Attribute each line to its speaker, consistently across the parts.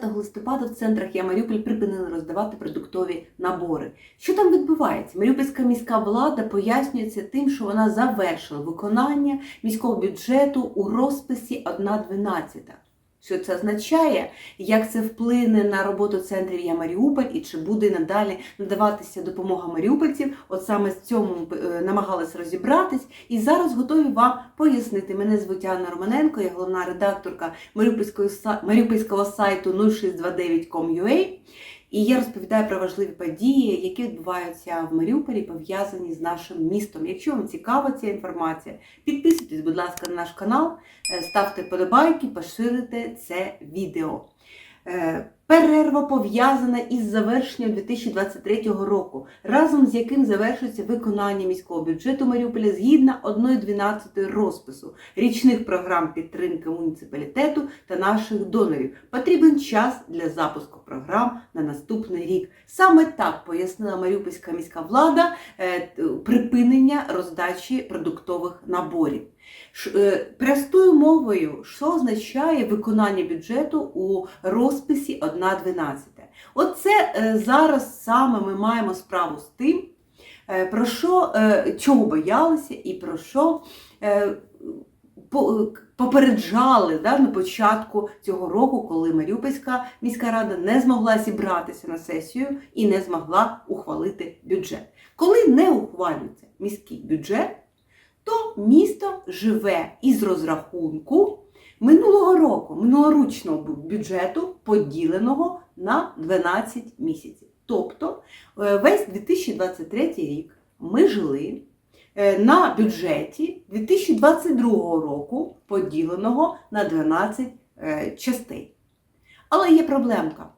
Speaker 1: 20 листопада в центрах Я Маріуполь припинили роздавати продуктові набори. Що там відбувається? Маріупольська міська влада пояснюється тим, що вона завершила виконання міського бюджету у розписі 1.12. Що це означає, як це вплине на роботу центрів Я Маріуполь і чи буде надалі надаватися допомога маріупольців? От саме з цьому намагалась розібратись, і зараз готові вам пояснити. Мене звуть Анна Романенко, я головна редакторка маріупольського сайту 0629.com.ua. І я розповідаю про важливі події, які відбуваються в Маріуполі, пов'язані з нашим містом. Якщо вам цікава ця інформація, підписуйтесь, будь ласка, на наш канал, е, ставте подобайки, поширите це відео. Е, Перерва пов'язана із завершенням 2023 року, разом з яким завершується виконання міського бюджету Маріуполя згідно 1.12 розпису річних програм підтримки муніципалітету та наших донорів. Потрібен час для запуску програм на наступний рік. Саме так пояснила Маріупольська міська влада е, припинення роздачі продуктових наборів. Е, Простою мовою, що означає виконання бюджету у розписі 1.12. Оце е, зараз саме ми маємо справу з тим, про що чого боялися і про що попереджали да, на початку цього року, коли Маріупольська міська рада не змогла зібратися на сесію і не змогла ухвалити бюджет. Коли не ухвалюється міський бюджет, то місто живе із розрахунку минулого року, минулоручного бюджету, поділеного на 12 місяців. Тобто е, весь 2023 рік ми жили е, на бюджеті 2022 року, поділеного на 12 е, частей. Але є проблемка.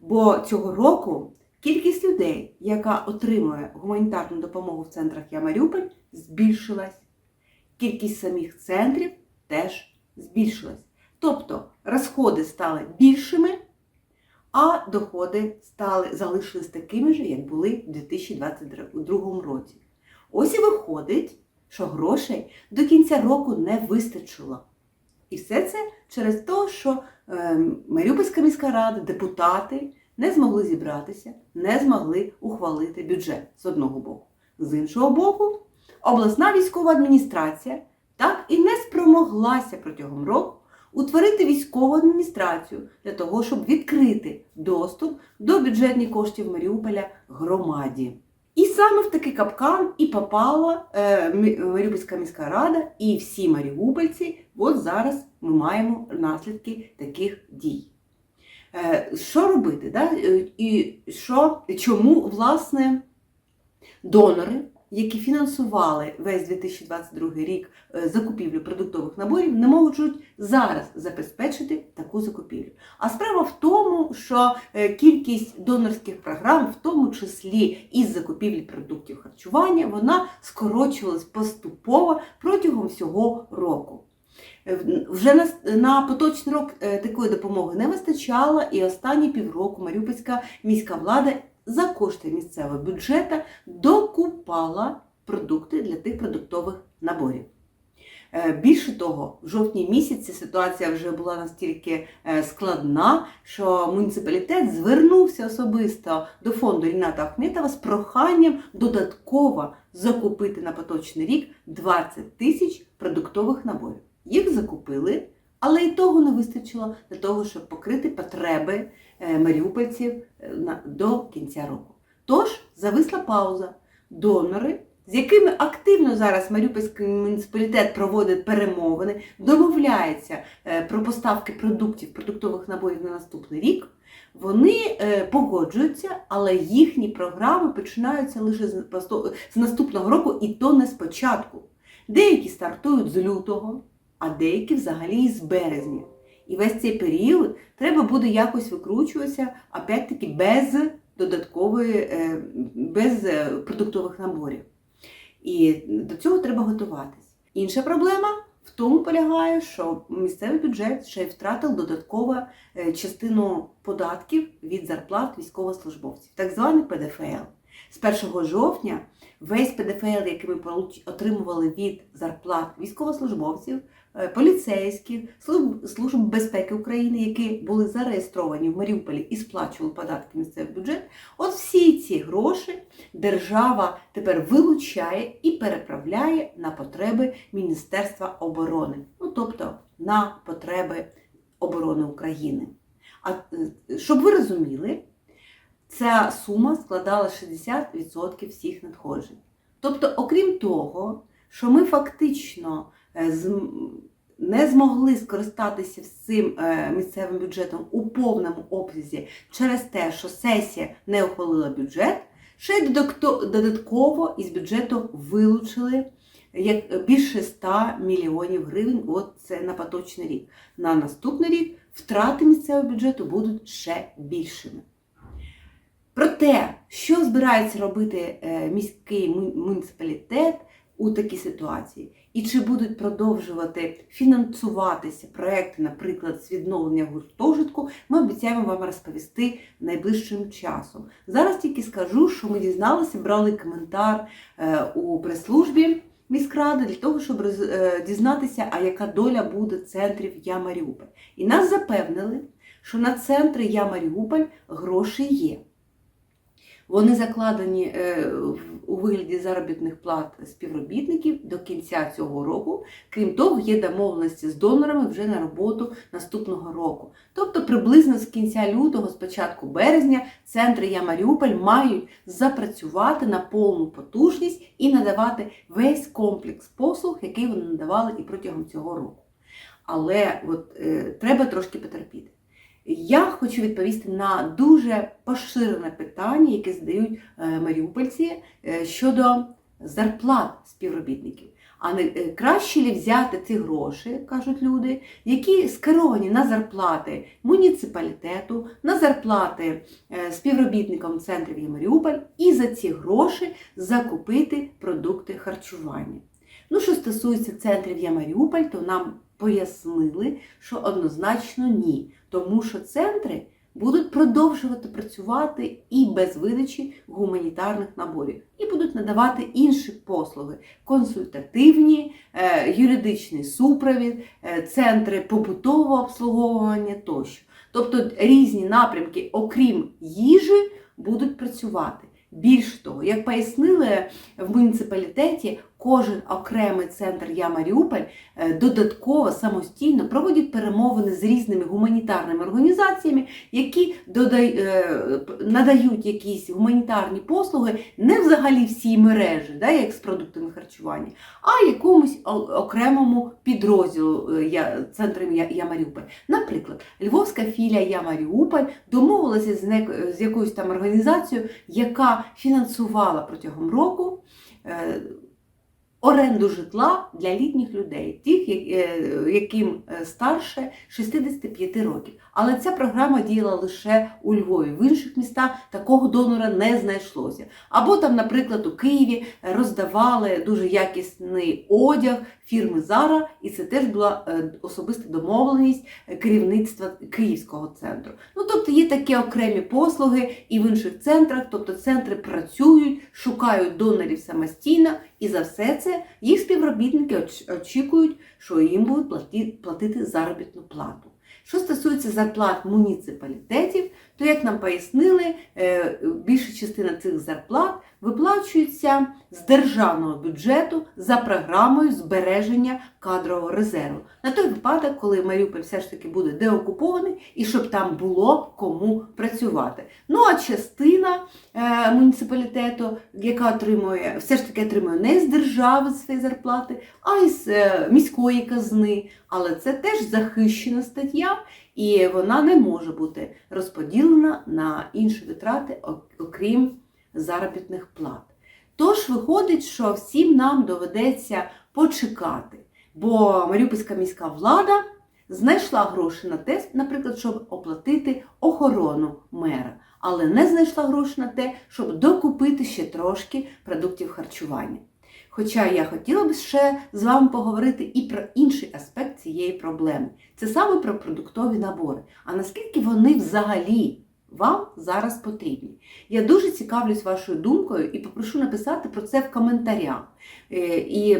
Speaker 1: Бо цього року кількість людей, яка отримує гуманітарну допомогу в центрах Я Маріуполь, збільшилась. Кількість самих центрів теж збільшилась. Тобто розходи стали більшими, а доходи стали, залишились такими ж, як були в 2022 році. Ось і виходить, що грошей до кінця року не вистачило. І все це через те, що е, Маріупольська міська рада, депутати не змогли зібратися, не змогли ухвалити бюджет з одного боку. З іншого боку, обласна військова адміністрація так і не спромоглася протягом року утворити військову адміністрацію для того, щоб відкрити доступ до бюджетних коштів Маріуполя громаді. Саме в такий капкан і попала е, Маріупольська міська рада і всі маріупольці. От зараз ми маємо наслідки таких дій. Е, що робити? Да? Е, І що, чому, власне, донори, які фінансували весь 2022 рік е, закупівлю продуктових наборів, не можуть зараз забезпечити таку закупівлю. А справа в тому, що е, кількість донорських програм, в тому числі із закупівлі продуктів харчування, вона скорочувалась поступово протягом всього року. Е, Вже на, на поточний рок такої допомоги не вистачало, і останні півроку Маріупольська міська влада за кошти місцевого бюджету докупала продукти для тих продуктових наборів. Е, Більше того, в жовтні місяці ситуація вже була настільки е, складна, що муніципалітет звернувся особисто до фонду Ріната Ахметова з проханням додатково закупити на поточний рік 20 тисяч продуктових наборів. Їх закупили, але і того не вистачило для того, щоб покрити потреби е, маріупольців е, до кінця року. Тож зависла пауза. Донори, з якими активно зараз Маріупольський муніципалітет проводить перемовини, домовляється е, про поставки продуктів, продуктових наборів на наступний рік, вони погоджуються, але їхні програми починаються лише з наступного року, і то не спочатку. Деякі стартують з лютого, а деякі взагалі з березня. І весь цей період треба буде якось викручуватися, опять-таки без додаткової, е, без е, продуктових наборів. І до цього треба готуватись. Інша проблема в тому полягає, що місцевий бюджет ще й втратив додаткову е, частину податків від зарплат військовослужбовців, так званий ПДФЛ. З 1 жовтня весь ПДФЛ, який ми отримували від зарплат військовослужбовців, поліцейських, служб, безпеки України, які були зареєстровані в Маріуполі і сплачували податки місцевий бюджет, от всі ці гроші держава тепер вилучає і переправляє на потреби Міністерства оборони, ну тобто на потреби оборони України. А е, щоб ви розуміли, ця сума складала 60% всіх надходжень. Тобто, окрім того, що ми фактично е, не змогли скористатися цим е, місцевим бюджетом у повному обсязі через те, що сесія не ухвалила бюджет, ще й додатково із бюджету вилучили як більше 100 мільйонів гривень. От це на поточний рік. На наступний рік втрати місцевого бюджету будуть ще більшими. Про те, що збирається робити е, міський муніципалітет у такій ситуації, і чи будуть продовжувати фінансуватися проекти, наприклад, з відновлення гуртожитку, ми обіцяємо вам розповісти найближчим часом. Зараз тільки скажу, що ми дізналися, брали коментар е, у прес-службі міськради для того, щоб е, дізнатися, а яка доля буде центрів Я Маріуполь. І нас запевнили, що на центри Я Маріуполь гроші є. Вони закладені е, у вигляді заробітних плат співробітників до кінця цього року. Крім того, є домовленості з донорами вже на роботу наступного року. Тобто, приблизно з кінця лютого, з початку березня, центри Я Маріуполь мають запрацювати на повну потужність і надавати весь комплекс послуг, який вони надавали і протягом цього року. Але от, е, треба трошки потерпіти. Я хочу відповісти на дуже поширене питання, яке задають е, маріупольці е, щодо зарплат співробітників. А не е, краще ли взяти ці гроші, кажуть люди, які скеровані на зарплати муніципалітету, на зарплати співробітникам центрів «Я Маріуполь, і за ці гроші закупити продукти харчування. Ну, що стосується центрів «Я Маріуполь, то нам пояснили, що однозначно ні, тому що центри будуть продовжувати працювати і без видачі гуманітарних наборів, і будуть надавати інші послуги: консультативні, е, юридичний супровід, е, центри побутового обслуговування тощо. Тобто різні напрямки, окрім їжі, будуть працювати. Більш того, як пояснили в муніципалітеті, кожен окремий центр Я Маріуполь е, додатково самостійно проводять перемовини з різними гуманітарними організаціями, які е, надають якісь гуманітарні послуги не взагалі всій мережі, да, як з продуктами харчування, а якомусь окремому підрозділу е, я, центром Я Маріуполь. Наприклад, Львовська філія Я Маріуполь домовилася з, не- з якоюсь там організацією, яка фінансувала протягом року. Оренду житла для літніх людей, тих, е, яким е, старше 65 років. Але ця програма діяла лише у Львові. В інших містах такого донора не знайшлося. Або там, наприклад, у Києві роздавали дуже якісний одяг фірми Зара, і це теж була е, особиста домовленість керівництва Київського центру. Ну тобто є такі окремі послуги і в інших центрах, тобто центри працюють, шукають донорів самостійно, і за все це їх співробітники очікують, що їм будуть платити заробітну плату. Що стосується зарплат муніципалітетів, то, як нам пояснили, е, більша частина цих зарплат виплачується з державного бюджету за програмою збереження кадрового резерву на той випадок, коли Маріуполь все ж таки буде деокупований і щоб там було кому працювати. Ну а частина е, муніципалітету, яка отримує, все ж таки отримує не з держави свої зарплати, а із е, міської казни. Але це теж захищена стаття, і вона не може бути розподілена на інші витрати, окрім заробітних плат. Тож виходить, що всім нам доведеться почекати, бо Маріупольська міська влада знайшла гроші на те, наприклад, щоб оплатити охорону мера, але не знайшла гроші на те, щоб докупити ще трошки продуктів харчування. Хоча я хотіла б ще з вами поговорити і про інший аспект цієї проблеми. Це саме про продуктові набори. А наскільки вони взагалі вам зараз потрібні. Я дуже цікавлюсь вашою думкою і попрошу написати про це в коментарях. Е, І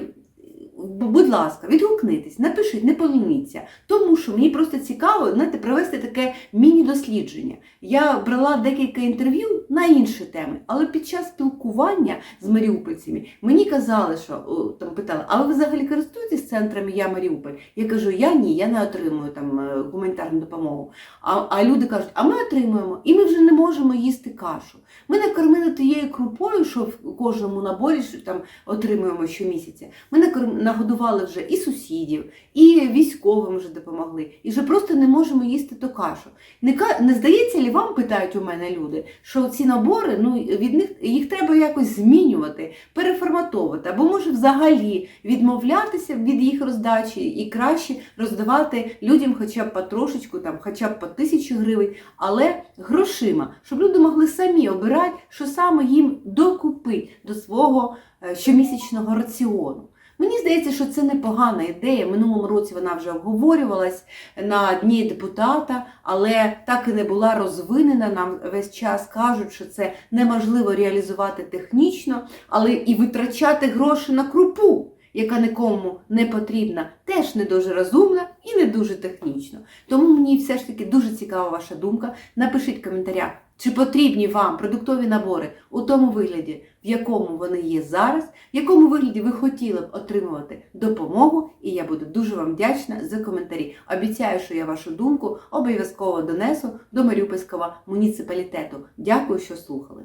Speaker 1: будь ласка, відгукнитесь, напишіть, не полініться, тому що мені просто цікаво знаєте, провести таке міні-дослідження. Я брала декілька інтерв'ю на інші теми, але під час спілкування з маріупольцями мені казали, що там питали, а ви взагалі користуєтесь центрами Я Маріуполь? Я кажу, я ні, я не отримую там е, гуманітарну допомогу. А, а люди кажуть, а ми отримуємо, і ми вже не можемо їсти кашу. Ми накормили тією крупою, що в кожному наборі що там отримуємо щомісяця. Ми накорм- нагодували вже і сусідів, і військовим вже допомогли, і вже просто не можемо їсти ту кашу. Не, не здається лі вам, питають у мене люди, що ці набори, ну від них їх треба якось змінювати, переформатовувати, або може взагалі відмовлятися від їх роздачі і краще роздавати людям хоча б по трошечку, там, хоча б по тисячі гривень, але грошима, щоб люди могли самі обирати, що саме їм докупити до свого е, щомісячного раціону. Мені здається, що це непогана ідея. Минулому році вона вже обговорювалась на дні депутата, але так і не була розвинена. Нам весь час кажуть, що це неможливо реалізувати технічно, але і витрачати гроші на крупу, яка нікому не потрібна, теж не дуже розумно і не дуже технічно. Тому мені все ж таки дуже цікава ваша думка. Напишіть в коментарях, чи потрібні вам продуктові набори у тому вигляді, в якому вони є зараз, в якому вигляді ви хотіли б отримувати допомогу, і я буду дуже вам вдячна за коментарі. Обіцяю, що я вашу думку обов'язково донесу до Маріупольського муніципалітету. Дякую, що слухали.